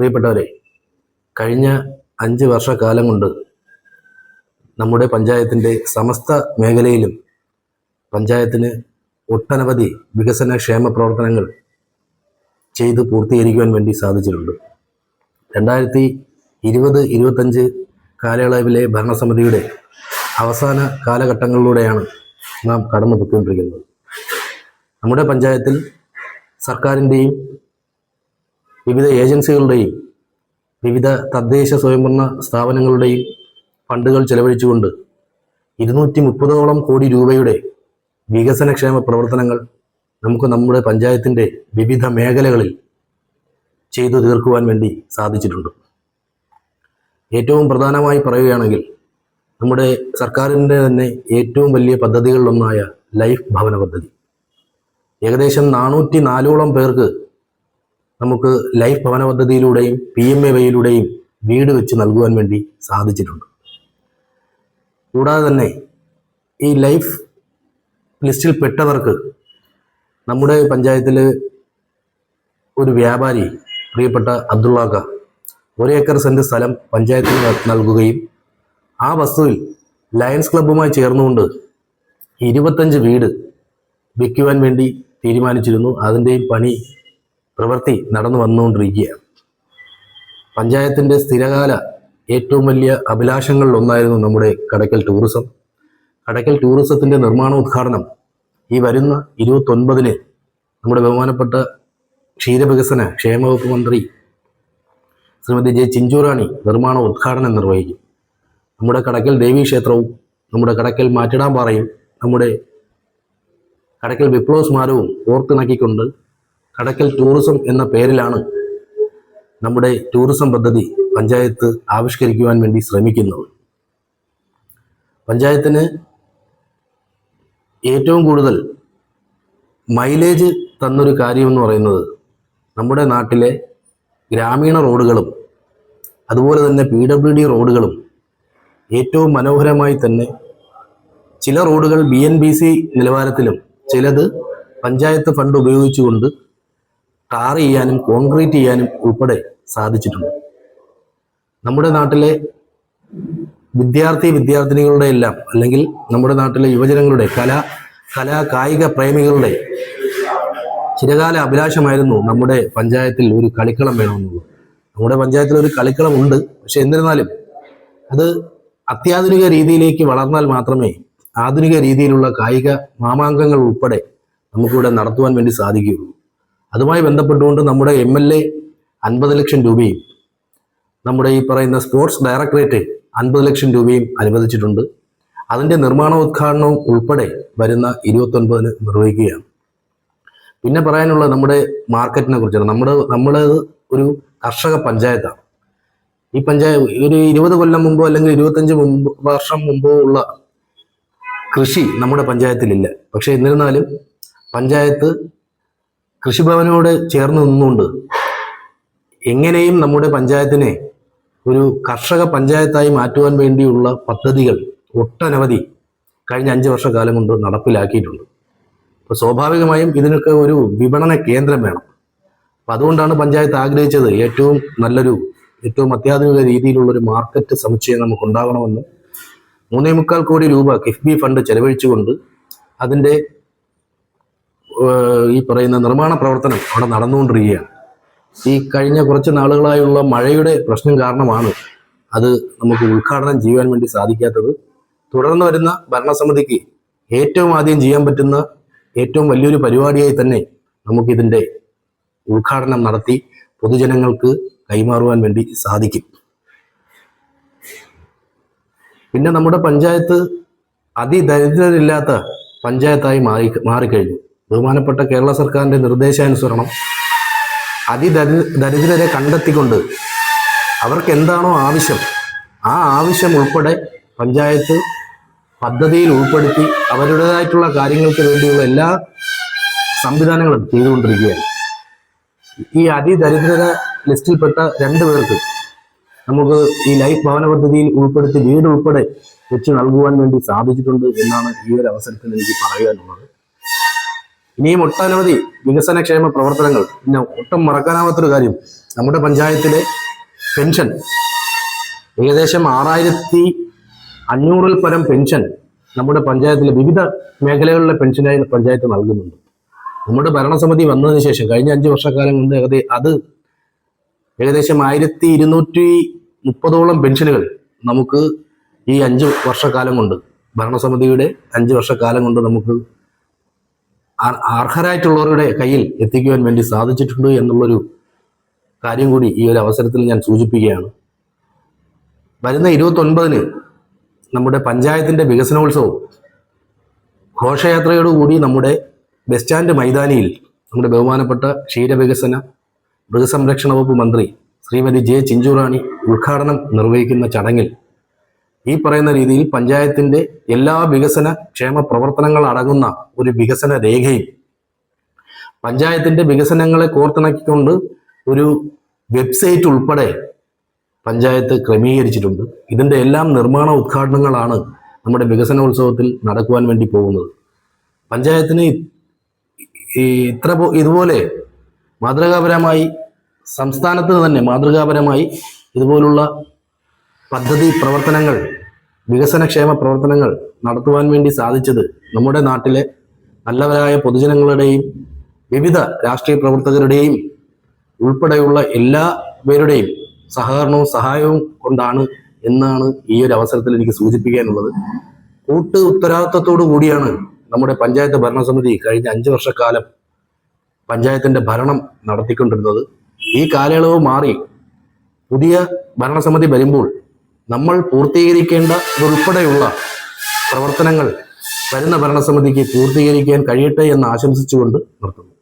പ്രിയപ്പെട്ടവരെ കഴിഞ്ഞ അഞ്ച് വർഷക്കാലം കൊണ്ട് നമ്മുടെ പഞ്ചായത്തിന്റെ സമസ്ത മേഖലയിലും പഞ്ചായത്തിന് ഒട്ടനവധി വികസന ക്ഷേമ പ്രവർത്തനങ്ങൾ ചെയ്ത് പൂർത്തീകരിക്കുവാൻ വേണ്ടി സാധിച്ചിട്ടുണ്ട്. രണ്ടായിരത്തി ഇരുപത് ഇരുപത്തഞ്ച് കാലയളവിലെ ഭരണസമിതിയുടെ അവസാന കാലഘട്ടങ്ങളിലൂടെയാണ് നാം കടന്നു പൊയ്ക്കൊണ്ടിരിക്കുന്നത് നമ്മുടെ പഞ്ചായത്തിൽ സർക്കാരിന്റെയും വിവിധ ഏജൻസികളുടെയും വിവിധ തദ്ദേശ സ്വയംഭരണ സ്ഥാപനങ്ങളുടെയും ഫണ്ടുകൾ ചെലവഴിച്ചുകൊണ്ട് ഇരുന്നൂറ്റി മുപ്പതോളം കോടി രൂപയുടെ വികസനക്ഷേമ പ്രവർത്തനങ്ങൾ നമുക്ക് നമ്മുടെ പഞ്ചായത്തിന്റെ വിവിധ മേഖലകളിൽ ചെയ്തു തീർക്കുവാൻ വേണ്ടി സാധിച്ചിട്ടുണ്ട്. ഏറ്റവും പ്രധാനമായി പറയുകയാണെങ്കിൽ നമ്മുടെ സർക്കാരിന്റെ തന്നെ ഏറ്റവും വലിയ പദ്ധതികളിലൊന്നായ ലൈഫ് ഭവന പദ്ധതി. ഏകദേശം നാനൂറ്റി നാലോളം പേർക്ക് നമുക്ക് ലൈഫ് ഭവന പദ്ധതിയിലൂടെയും പി എം എ വൈയിലൂടെയും വീട് വെച്ച് നൽകുവാൻ വേണ്ടി സാധിച്ചിട്ടുണ്ട്. കൂടാതെ തന്നെ ഈ ലൈഫ് ലിസ്റ്റിൽ പെട്ടവർക്ക് നമ്മുടെ പഞ്ചായത്തിൽ ഒരു വ്യാപാരി പ്രിയപ്പെട്ട അബ്ദുള്ളാക്ക ഒരു ഏക്കർ സെന്റ് സ്ഥലം പഞ്ചായത്തിന് നൽകുകയും ആ വസ്തുവിൽ ലയൺസ് ക്ലബ്ബുമായി ചേർന്നുകൊണ്ട് ഇരുപത്തഞ്ച് വീട് വിൽക്കുവാൻ വേണ്ടി തീരുമാനിച്ചിരുന്നു. അതിന്റെയും പണി പ്രവൃത്തി നടന്നു വന്നുകൊണ്ടിരിക്കുകയാണ്. പഞ്ചായത്തിന്റെ സ്ഥിരകാല ഏറ്റവും വലിയ അഭിലാഷങ്ങളിൽ ഒന്നായിരുന്നു നമ്മുടെ കടക്കൽ ടൂറിസം. കടയ്ക്കൽ ടൂറിസത്തിന്റെ നിർമ്മാണോദ്ഘാടനം ഈ വരുന്ന ഇരുപത്തൊൻപതിന് നമ്മുടെ ബഹുമാനപ്പെട്ട ക്ഷീരവികസന ക്ഷേമവകുപ്പ് മന്ത്രി ശ്രീമതി ജെ ചിഞ്ചൂറാണി നിർമ്മാണ ഉദ്ഘാടനം നിർവഹിക്കും. നമ്മുടെ കടക്കൽ ദേവീക്ഷേത്രവും നമ്മുടെ കടക്കൽ മാറ്റിടാൻ മാറ്റിടാമ്പാറയും നമ്മുടെ കടക്കൽ വിപ്ലവ സ്മാരവും ഓർത്തിണക്കിക്കൊണ്ട് കടയ്ക്കൽ ടൂറിസം എന്ന പേരിലാണ് നമ്മുടെ ടൂറിസം പദ്ധതി പഞ്ചായത്ത് ആവിഷ്കരിക്കുവാൻ വേണ്ടി ശ്രമിക്കുന്നത്. പഞ്ചായത്തിന് ഏറ്റവും കൂടുതൽ മൈലേജ് തന്നൊരു കാര്യം എന്ന് പറയുന്നത് നമ്മുടെ നാട്ടിലെ ഗ്രാമീണ റോഡുകളും അതുപോലെ തന്നെ പി ഡബ്ല്യു ഡി റോഡുകളും ഏറ്റവും മനോഹരമായി തന്നെ ചില റോഡുകൾ ബി എൻ ബി സി നിലവാരത്തിലും ചിലത് പഞ്ചായത്ത് ഫണ്ട് ഉപയോഗിച്ചുകൊണ്ട് ടാർ ചെയ്യാനും കോൺക്രീറ്റ് ചെയ്യാനും ഉൾപ്പെടെ സാധിച്ചിട്ടുണ്ട്. നമ്മുടെ നാട്ടിലെ വിദ്യാർത്ഥി വിദ്യാർത്ഥിനികളുടെ എല്ലാം അല്ലെങ്കിൽ നമ്മുടെ നാട്ടിലെ യുവജനങ്ങളുടെ കല കലാ കായിക പ്രേമികളുടെ ചിരകാല അഭിലാഷമായിരുന്നു നമ്മുടെ പഞ്ചായത്തിൽ ഒരു കളിക്കളം വേണമെന്നുള്ളത്. നമ്മുടെ പഞ്ചായത്തിൽ ഒരു കളിക്കളം ഉണ്ട് പക്ഷെ എന്നിരുന്നാലും അത് അത്യാധുനിക രീതിയിലേക്ക് വളർന്നാൽ മാത്രമേ ആധുനിക രീതിയിലുള്ള കായിക മാമാങ്കങ്ങൾ ഉൾപ്പെടെ നമുക്കിവിടെ നടത്തുവാൻ വേണ്ടി സാധിക്കുകയുള്ളൂ. അതുമായി ബന്ധപ്പെട്ടുകൊണ്ട് നമ്മുടെ എം എൽ എ അൻപത് ലക്ഷം രൂപയും നമ്മുടെ ഈ പറയുന്ന സ്പോർട്സ് ഡയറക്ടറേറ്റ് അൻപത് ലക്ഷം രൂപയും അനുവദിച്ചിട്ടുണ്ട്. അതിന്റെ നിർമ്മാണോദ്ഘാടനവും ഉൾപ്പെടെ വരുന്ന ഇരുപത്തൊൻപതിന് നിർവഹിക്കുകയാണ്. പിന്നെ പറയാനുള്ളത് നമ്മുടെ മാർക്കറ്റിനെ കുറിച്ചാണ്. നമ്മുടെ നമ്മുടെ ഒരു കർഷക പഞ്ചായത്താണ്. ഈ പഞ്ചായത്ത് ഒരു ഇരുപത് കൊല്ലം മുമ്പോ അല്ലെങ്കിൽ ഇരുപത്തഞ്ച് മുമ്പ് വർഷം മുമ്പോ ഉള്ള കൃഷി നമ്മുടെ പഞ്ചായത്തിലില്ല. പക്ഷേ എന്നിരുന്നാലും പഞ്ചായത്ത് കൃഷിഭവനോട് ചേർന്ന് നിന്നുകൊണ്ട് എങ്ങനെയും നമ്മുടെ പഞ്ചായത്തിനെ ഒരു കർഷക പഞ്ചായത്തായി മാറ്റുവാൻ വേണ്ടിയുള്ള പദ്ധതികൾ ഒട്ടനവധി കഴിഞ്ഞ അഞ്ച് വർഷക്കാലം കൊണ്ട് നടപ്പിലാക്കിയിട്ടുണ്ട്. അപ്പോൾ സ്വാഭാവികമായും ഇതിനൊക്കെ ഒരു വിപണന കേന്ദ്രം വേണം. അപ്പം അതുകൊണ്ടാണ് പഞ്ചായത്ത് ആഗ്രഹിച്ചത് ഏറ്റവും നല്ലൊരു ഏറ്റവും അത്യാധുനിക രീതിയിലുള്ള ഒരു മാർക്കറ്റ് സമുച്ചയം നമുക്ക് ഉണ്ടാകണമെന്ന്. മൂന്നേ മുക്കാൽ കോടി രൂപ കിഫ്ബി ഫണ്ട് ചെലവഴിച്ചുകൊണ്ട് അതിന്റെ ഈ പറയുന്ന നിർമ്മാണ പ്രവർത്തനം അവിടെ നടന്നുകൊണ്ടിരിക്കുകയാണ്. ഈ കഴിഞ്ഞ കുറച്ച് നാളുകളായുള്ള മഴയുടെ പ്രശ്നം കാരണമാണ് അത് നമുക്ക് ഉദ്ഘാടനം ചെയ്യാൻ വേണ്ടി സാധിക്കാത്തത്. തുടർന്ന് വരുന്ന ഭരണസമിതിക്ക് ഏറ്റവും ആദ്യം ചെയ്യാൻ പറ്റുന്ന ഏറ്റവും വലിയൊരു പരിപാടിയായി തന്നെ നമുക്കിതിന്റെ ഉദ്ഘാടനം നടത്തി പൊതുജനങ്ങൾക്ക് കൈമാറുവാൻ വേണ്ടി സാധിക്കും. പിന്നെ നമ്മുടെ പഞ്ചായത്ത് അതിദരിദ്രരില്ലാത്ത പഞ്ചായത്തായി മാറി മാറിക്കഴിഞ്ഞു. ബഹുമാനപ്പെട്ട കേരള സർക്കാരിന്റെ നിർദ്ദേശാനുസരണം അതിദരി ദരിദ്രരെ കണ്ടെത്തിക്കൊണ്ട് അവർക്ക് എന്താണോ ആവശ്യം ആ ആവശ്യം ഉൾപ്പെടെ പഞ്ചായത്ത് പദ്ധതിയിൽ ഉൾപ്പെടുത്തി അവരുടേതായിട്ടുള്ള കാര്യങ്ങൾക്ക് വേണ്ടിയുള്ള എല്ലാ സംവിധാനങ്ങളും ചെയ്തുകൊണ്ടിരിക്കുകയാണ്. ഈ അതിദരിദ്രര ലിസ്റ്റിൽപ്പെട്ട രണ്ട് പേർക്ക് നമുക്ക് ഈ ലൈഫ് ഭവന പദ്ധതിയിൽ ഉൾപ്പെടുത്തി വീട് ഉൾപ്പെടെ വെച്ച് നൽകുവാൻ വേണ്ടി സാധിച്ചിട്ടുണ്ട് എന്നാണ് ഈ ഒരു അവസരത്തിൽ എനിക്ക് പറയാനുള്ളത്. ഇനിയും ഒട്ടനവധി വികസനക്ഷേമ പ്രവർത്തനങ്ങൾ. പിന്നെ ഒട്ടും മറക്കാനാവാത്തൊരു കാര്യം. നമ്മുടെ പഞ്ചായത്തിലെ പെൻഷൻ. ഏകദേശം ആറായിരത്തി അഞ്ഞൂറിൽ പരം പെൻഷൻ നമ്മുടെ പഞ്ചായത്തിലെ വിവിധ മേഖലകളിലെ പെൻഷനായി പഞ്ചായത്ത് നൽകുന്നുണ്ട്. നമ്മുടെ ഭരണസമിതി വന്നതിന് ശേഷം കഴിഞ്ഞ അഞ്ച് വർഷക്കാലം കൊണ്ട് ഏകദേശം അത് ഏകദേശം ആയിരത്തി ഇരുന്നൂറ്റി മുപ്പതോളം പെൻഷനുകൾ നമുക്ക് ഈ അഞ്ച് വർഷക്കാലം കൊണ്ട് ഭരണസമിതിയുടെ അഞ്ച് വർഷക്കാലം കൊണ്ട് നമുക്ക് അർഹരായിട്ടുള്ളവരുടെ കയ്യിൽ എത്തിക്കുവാൻ വേണ്ടി സാധിച്ചിട്ടുണ്ട് എന്നുള്ളൊരു കാര്യം കൂടി ഈ ഒരു അവസരത്തിൽ ഞാൻ സൂചിപ്പിക്കുകയാണ്. വരുന്ന ഇരുപത്തൊൻപതിന് നമ്മുടെ പഞ്ചായത്തിന്റെ വികസനോത്സവം ഘോഷയാത്രയോടുകൂടി നമ്മുടെ ബസ് സ്റ്റാൻഡ് മൈതാനിയിൽ നമ്മുടെ ബഹുമാനപ്പെട്ട ക്ഷീരവികസന മൃഗസംരക്ഷണ വകുപ്പ് മന്ത്രി ശ്രീമതി ജെ ചിഞ്ചുറാണി ഉദ്ഘാടനം നിർവഹിക്കുന്ന ചടങ്ങിൽ ഈ പറയുന്ന രീതിയിൽ പഞ്ചായത്തിന്റെ എല്ലാ വികസന ക്ഷേമ പ്രവർത്തനങ്ങൾ അടങ്ങുന്ന ഒരു വികസന രേഖയും പഞ്ചായത്തിന്റെ വികസനങ്ങളെ കോർത്തിണക്കിക്കൊണ്ട് ഒരു വെബ്സൈറ്റ് ഉൾപ്പെടെ പഞ്ചായത്ത് ക്രമീകരിച്ചിട്ടുണ്ട്. ഇതിന്റെ എല്ലാം നിർമ്മാണ ഉദ്ഘാടനങ്ങളാണ് നമ്മുടെ വികസനോത്സവത്തിൽ നടക്കുവാൻ വേണ്ടി പോകുന്നത്. പഞ്ചായത്തിന് ഇത്ര ഇതുപോലെ മാതൃകാപരമായി സംസ്ഥാനത്ത് തന്നെ മാതൃകാപരമായി ഇതുപോലുള്ള പദ്ധതി പ്രവർത്തനങ്ങൾ വികസനക്ഷേമ പ്രവർത്തനങ്ങൾ നടത്തുവാൻ വേണ്ടി സാധിച്ചത് നമ്മുടെ നാട്ടിലെ നല്ലവരായ പൊതുജനങ്ങളുടെയും വിവിധ രാഷ്ട്രീയ പ്രവർത്തകരുടെയും ഉൾപ്പെടെയുള്ള എല്ലാ പേരുടെയും സഹകരണവും സഹായവും കൊണ്ടാണ് എന്നാണ് ഈ ഒരു അവസരത്തിൽ എനിക്ക് സൂചിപ്പിക്കാനുള്ളത്. കൂട്ട് ഉത്തരവാദിത്തത്തോടു കൂടിയാണ് നമ്മുടെ പഞ്ചായത്ത് ഭരണസമിതി കഴിഞ്ഞ അഞ്ച് വർഷക്കാലം പഞ്ചായത്തിന്റെ ഭരണം നടത്തിക്കൊണ്ടിരുന്നത്. ഈ കാലയളവ് മാറി പുതിയ ഭരണസമിതി വരുമ്പോൾ നമ്മൾ പൂർത്തീകരിക്കേണ്ട ഇതുൾപ്പെടെയുള്ള പ്രവർത്തനങ്ങൾ വരുന്ന ഭരണസമിതിക്ക് പൂർത്തീകരിക്കാൻ കഴിയട്ടെ എന്ന് ആശംസിച്ചുകൊണ്ട് നിർത്തുന്നു.